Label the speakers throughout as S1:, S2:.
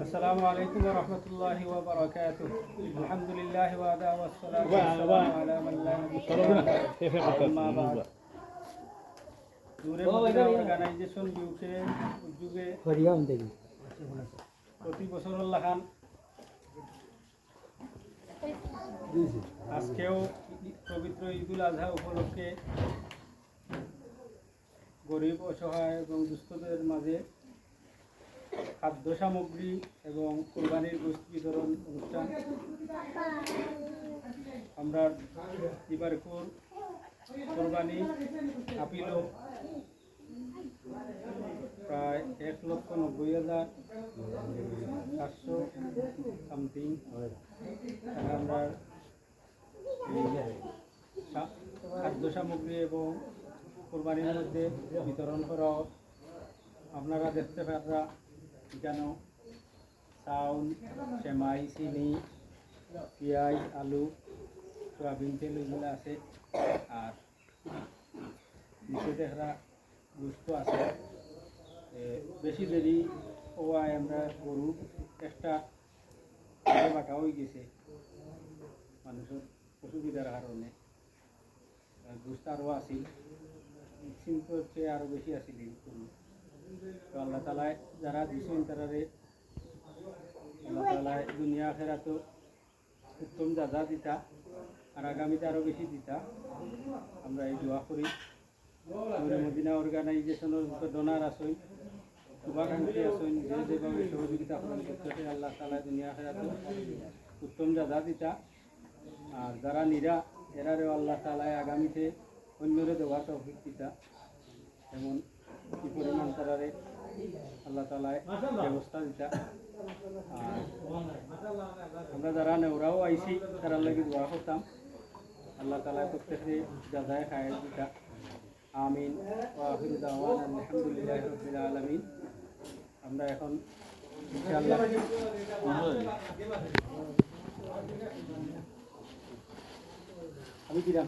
S1: السلام عليكم ورحمة الله وبركاته الحمد لله وعدا والصلاة والسلام على من لا نبي أما بعد দূরে Medina organisation UK উদ্যোগে প্রতি বছর লাগান আজকেও ই- পবিত্র ঈদুল আজহা উপলক্ষে গরিব, অসহায় এবং দুস্থদের মাঝে খাদ্য সামগ্রী এবং কোরবানির গোষ্ঠী বিতরণ অনুষ্ঠান। আমরা ইবারকুর কোরবানি আপিল প্রায় এক লক্ষ নব্বই হাজার সাতশো সামথিং। আমরা খাদ্য সামগ্রী এবং কোরবানির মধ্যে বিতরণ করা। আপনারা দেখতে পারা কেন চাউল সেমাই, চিনি, পেঁয়াজ, আলু, সয়াবিন তেল এগুলো আছে। আর নিচে দেখা গুস্ত আছে বেশি দেরি হওয়ায় আমরা গরু একটা বাটা হয়ে গেছে। মানুষের অসুবিধার কারণে। আর গুস্ত আরও আছিল চিন্তা হচ্ছে আরও বেশি গরু তো। আল্লাহ তালায় যারা দিছেন তারারে আল্লাহ তালায় দুনিয়া খেরা তো উত্তম দাদা দিতা, আর আগামীতে আরও বেশি দিতা। আমরা এই দোয়া করি। মদিনা অর্গানাইজেশনের ডোনার আসই শুভাকাঙ্ক্ষী আসইন যে যেভাবে সহযোগিতা করেন প্রত্যেকে আল্লাহ তালা দুনিয়া খেরা তো উত্তম দাদা দিতা। আর যারা নিরা, এরারেও আল্লাহ তালায় আগামীতে অন্যরে দেওয়া তৌফিক দিতা যেমন কি পরিমাণ তারারে আল্লাহ তালায় ব্যবস্থা দিতা আর আমরা যারা নেওরাও আইছি তারা লাগি দোয়া করতাম আল্লাহ তালায় প্রত্যেকে যাদায় খায় দিতা আমিন ওয়াহির দাওয়ান আলহামদুলিল্লাহ রবিল আলমিন আমরা এখন ইনশাআল্লাহ আমি দিলাম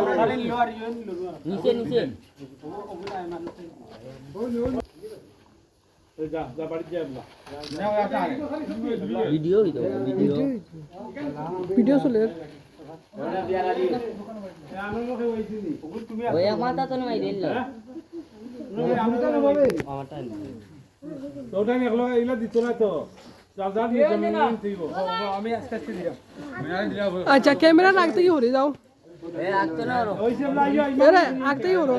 S2: আমার
S1: আরে লিও আর ইয়ো নিলো
S2: নিচে নিচে
S1: ওগুলো আইমান
S3: যা যা বাড়ি যা
S2: ভিডিও ভিডিও।
S4: ভিডিও চলে
S2: ওই মাথা তো নাই। দিল আমারটা
S3: না তো।
S4: আচ্ছা ক্যামেরা রাখতে কি হরে যাও।
S2: এ না
S4: আরে হরো